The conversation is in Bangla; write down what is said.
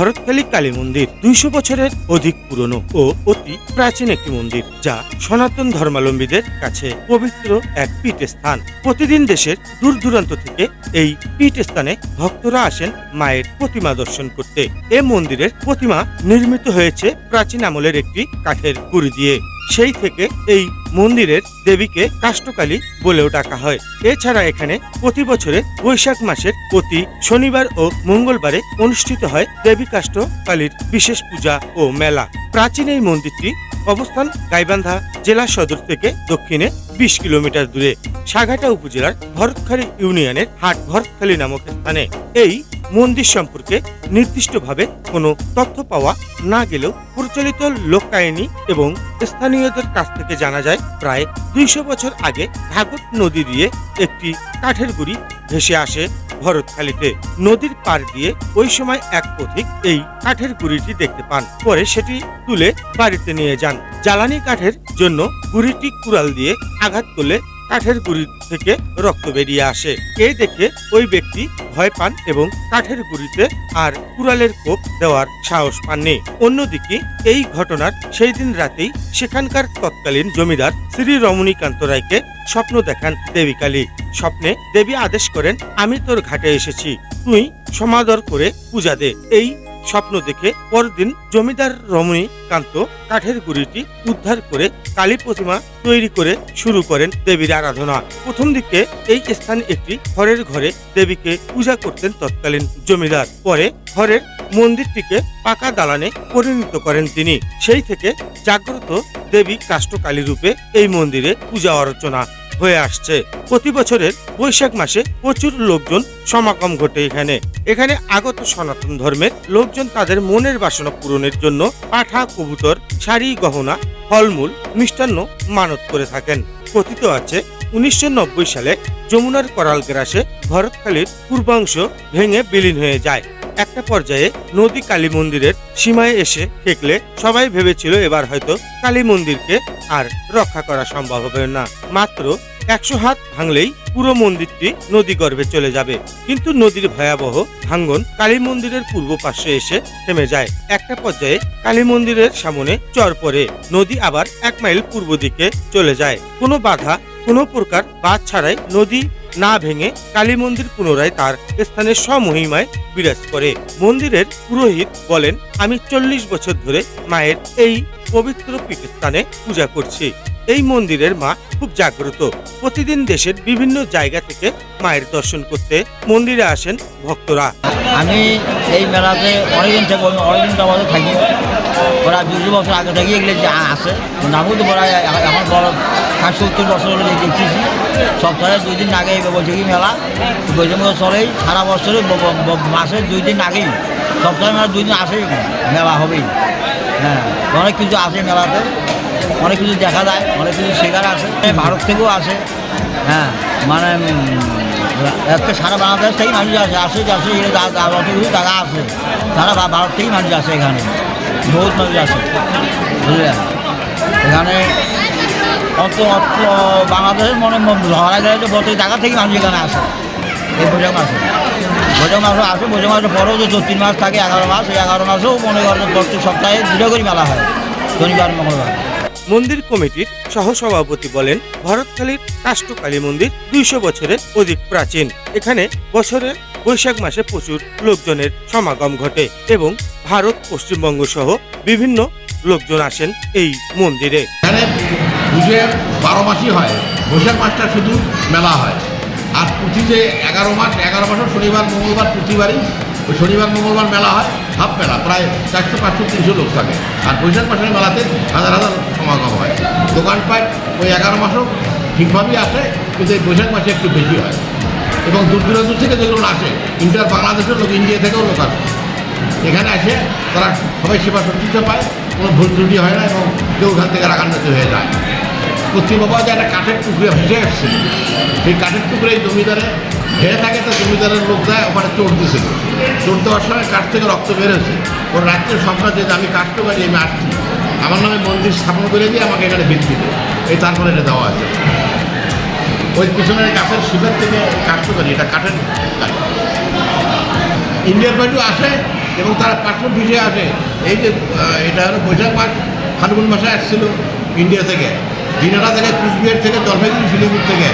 ভরতখালী কালী মন্দির দুইশো বছরের অধিক পুরনো ও অতি প্রাচীন একটি মন্দির, যা সনাতন ধর্মাবলম্বীদের কাছে পবিত্র এক পীঠস্থান। প্রতিদিন দেশের দূর দূরান্ত থেকে এই পীঠস্থানে ভক্তরা আসেন মায়ের প্রতিমা দর্শন করতে। এ মন্দিরের প্রতিমা নির্মিত হয়েছে প্রাচীন আমলের একটি কাঠের গুড়ি দিয়ে। সেই থেকে এই মন্দিরের দেবীকে কাষ্টকালী বলেও ডাকা হয়। এছাড়া এখানে প্রতি বছরে বৈশাখ মাসের প্রতি শনিবার ও মঙ্গলবারে অনুষ্ঠিত হয় দেবী কাষ্টকালীর বিশেষ পূজা ও মেলা। প্রাচীন এই মন্দিরটি অবস্থান গাইবান্ধা জেলা সদর থেকে দক্ষিণে বিশ কিলোমিটার দূরে সাঘাটা উপজেলার ভরতখালী ইউনিয়নের হাট ভরতখালী নামক স্থানে। এই মন্দির সম্পর্কে নির্দিষ্টভাবে কোনো তথ্য পাওয়া না গেলেও প্রচলিত লোককাহিনী এবং স্থানীয়দের কাছ থেকে জানা যায়, প্রায় দুইশো বছর আগে ভাগত নদী দিয়ে একটি কাঠের গুড়ি ভেসে আসে। ভরতখালীতে নদীর পার দিয়ে ওই সময় এক পথিক এই কাঠের গুড়িটি দেখতে পান। পরে সেটি তুলে বাড়িতে নিয়ে যান। জ্বালানি কাঠের জন্য গুড়িটি কুড়াল দিয়ে আঘাত করলে কাঠের গুড়ি থেকে রক্ত বেরিয়ে আসে। এ দেখে ওই ব্যক্তি ভয় পান এবং কাঠের গুড়িতে আর কুড়ালের কোপ দেওয়ার সাহস পাননি। অন্যদিকে এই ঘটনার সেই দিন রাতেই সেখানকার তৎকালীন জমিদার শ্রী রমণীকান্ত রায়কে স্বপ্ন দেখান দেবী কালী। স্বপ্নে দেবী আদেশ করেন, আমি তোর ঘাটে এসেছি। তুই সমাদর করে পূজা দে। এই স্বপ্ন দেখে পরদিন জমিদার রমণীকান্ত কাঠের গুড়িটি উদ্ধার করে কালী প্রতিমা তৈরি করে শুরু করেন দেবীর আরাধনা। প্রথম দিকে এই স্থানে একটি ঘরের ঘরে দেবীকে পূজা করতেন তৎকালীন জমিদার। পরে ঘরের মন্দিরটিকে পাকা দালানে পরিণত করেন তিনি। সেই থেকে জাগ্রত দেবী কাষ্টকালী রূপে এই মন্দিরে পূজা অর্চনা হয়ে আসছে। প্রতি বছরের বৈশাখ মাসে প্রচুর লোকজন সমাগম ঘটে এখানে। এখানে আগত সনাতন ধর্মের লোকজন তাদের মনের বাসনা পূরণের জন্য পাঠা, কবুতর, শাড়ি, গহনা, ফলমূল, মিষ্টান্ন মানত করে থাকেন। কথিত আছে, উনিশশো নব্বই সালে যমুনার করাল গ্রাসে ভরতখালীর পূর্বাংশ ভেঙে বিলীন হয়ে যায়। একটা পর্যায়ে নদী কালী মন্দিরের সীমায় এসে ঠেকলে সবাই ভেবেছিল এবার হয়তো কালী মন্দিরকে আর রক্ষা করা সম্ভব হবে না। মাত্র একশো হাত ভাঙলেই পুরো মন্দিরটি নদী গর্ভে চলে যাবে। কিন্তু নদীর ভয়াবহ ভাঙ্গন কালী মন্দিরের পূর্ব পাশে এসে থেমে যায়। একটা পর্যায়ে কালী মন্দিরের সামনে চর পড়ে। নদী আবার এক মাইল পূর্ব দিকে চলে যায়। কোনো বাধা, কোনো প্রকার বাদ ছাড়াই নদী না ভেঙে কালী মন্দির পুনরায় তার স্থানে স্বমহিমায় বিরাজ করে। মন্দিরের পুরোহিত বলেন, আমি চল্লিশ বছর ধরে মায়ের এই পবিত্র পীঠস্থানে পূজা করছি। এই মন্দিরের মা খুব জাগ্রত। প্রতিদিন দেশের বিভিন্ন জায়গা থেকে মায়ের দর্শন করতে মন্দিরে আসেন ভক্তরা। আমি এই মেলাতে অনেকদিন থেকে অনেকদিন আমাদের থাকি। ওরা দুশো বছর আগে থেকে এগুলো যে আছে। নামও তো বড় এখন বড় ষাট সত্তর বছর হলে দেখতেছি। সপ্তাহে দুই দিন আগে বৈশাখী মেলা। মেলা চলেই। সারা বছরে মাসে দুই দিন আগেই। সপ্তাহে মেলা দুই দিন আসেই মেলা হবেই। হ্যাঁ অনেক কিছু আসে মেলাতে। অনেক কিছু দেখা যায়, অনেক কিছু শেখার আছে, ভারত থেকেও আসে। হ্যাঁ মানে একটা সারা বাংলাদেশ থেকেই মানুষ আসে আসে আসে যা- যা- যতগুলো জায়গা সারা ভারত থেকেই মানুষ আসে এখানে। বহুত মানুষ আসে। বুঝলেন? এখানে অত অত বাংলাদেশের মনে ধরা গেলে যে প্রত্যেক জায়গা থেকে মানুষ এখানে আসে। এই বৈশাখ মাসে। বৈশাখ মাসও আসে বৈশাখ মাসের পরেও যে তিন মাস থাকে, এগারো মাস, এই এগারো মাসেও মনে করেন প্রত্যেক সপ্তাহে দুটো করে মেলা হয়। শনিবার, মঙ্গলবার। মন্দির কমিটির সহসভাপতি বলেন ভরতখালীর কাষ্টকালী মন্দির দুইশো বছরের অধিক প্রাচীন। এখানে বছরের বৈশাখ মাসে প্রচুর লোকজনের সমাগম ঘটে এবং ভারত, পশ্চিমবঙ্গ সহ বিভিন্ন লোকজন আসেন এই মন্দিরে। এখানে বারো মাসই হয়। বৈশাখ মাসটা শুধু মেলা হয়। আর প্রতি যে এগারো মাস, এগারো মাসও শনিবার, মঙ্গলবার, প্রতিবারই ওই শনিবার, মঙ্গলবার মেলা হয় হাফ মেলা, প্রায় চারশো পাঁচশো, তিনশো লোক থাকে। আর বৈশাখ মাসের মেলাতে হাজার হাজার সমাগম হয়। দোকানপাট ওই এগারো মাসও ঠিকভাবেই আসে, কিন্তু এই বৈশাখ মাসে একটু বেশি হয়। এবং দূর দূরান্ত থেকে যেগুলো আসে, ইন্টার বাংলাদেশের লোক, ইন্ডিয়া থেকেও লোক আসে। এখানে আসে তারা সবাই সেবা শুশ্রূষা পায়, কোনো ভুল ত্রুটি হয় না এবং কেউ ওখান থেকে রাগান্বিত হয়ে যায়। পশ্চিমবঙ্গ যে একটা কাঠের টুকরে ভেসে আসছে সেই কাঠের টুকরে জমিদারে ভেড়ে থাকে তো জমিদারের লোক যায়, ওখানে চোট দিয়েছিল চোট দেওয়ার সময় কাঠ থেকে রক্ত বেরোছে ওর রাত্রে সংবাদ যে আমি কাঠ তো গাড়ি আমি আসছি। আমার নামে মন্দির স্থাপন করে দিয়ে আমাকে এখানে ভিত্তি এই তারপরে এটা দেওয়া আছে। ওই পিছনের গাছের শিবের থেকে কাঠ তো গাড়ি এটা কাঠের গাড়ি ইন্ডিয়ার বাড়িও আসে এবং তারা পাসপোর্ট ভিসে আসে। এই যে এটা হলো বৈশাখ মাস, ফাল্গুন মাসে আসছিল ইন্ডিয়া থেকে। দিনাটা থেকে কুচবিহার থেকে জলপাইগুড়ি শিলিগুড়ি থেকে।